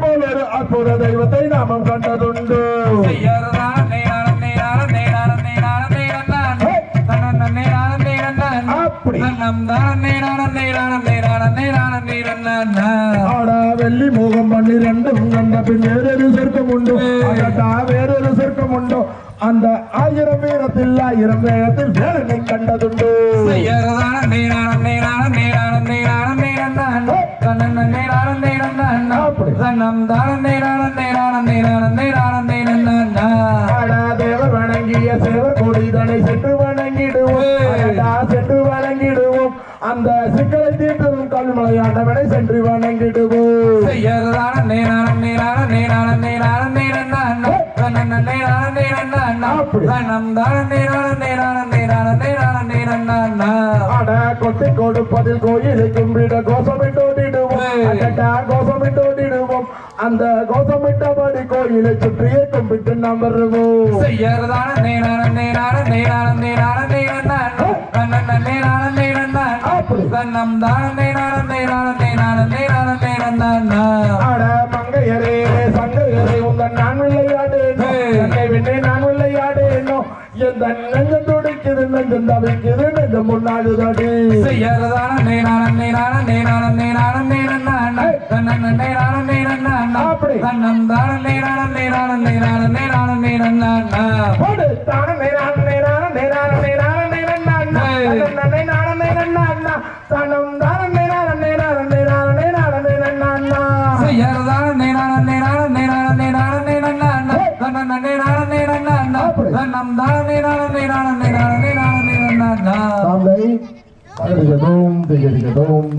போல் ஒரு அற்புத தெய்வத்தை நாமம் கண்டதுண்டு. வெள்ளி மோகம் பன்னிரண்டும் கண்ட பின் வேறொரு சொர்க்கம் உண்டு. வேறொரு சொர்க்கம் உண்டு. அந்த ஆயிரம் வீரத்தில் ஆயிரம் வேளத்தில் வேலனை கண்டதுண்டு. அப்படி ஆடா தேவர் வணங்கிய சேவர் கொடிதனை சென்று வணங்கிடுவோம் அடடா சென்று வணங்கிடுவோம் அந்த சிக்கலை தீர்த்ததும் கல்மலையாண்டவனை சென்று வணங்கிடுவோம் அட கொட்டி கொடுப்பதில் கோயிலை கும்பிட கோஷமிட்டோடிடுவோம் அடடா கோஷமிட்டோடிடுவோம் அந்த கோஷமிட்டபடி கோயிலை சுற்றியே கும்பிட்டு நாம் வருவோம் அப்படி கண்ணம் தான நேரான நேரான நேரான நேரான நேரம் அட மங்கையரே சங்கையரே உங்கள் நான் விளையாடேனோ எந்த நெஞ்சம் துடிக்குது நெஞ்சம் தவிக்குது நெஞ்சம் முன்னாடுதடி செய்யறதான நேரான நேரான நேரான நேரான நேரம் கண்ணன் நேரான நேரம் அப்படி. கண்ணம் தான நேரான நேரான நேரான நேரான நேரம் போடு. தான நேரான நேரான நேரான நேரான நேரம் நானே நான நேரம் நானா தனம் தாந்தை அருகதோம் திகதிகதோம்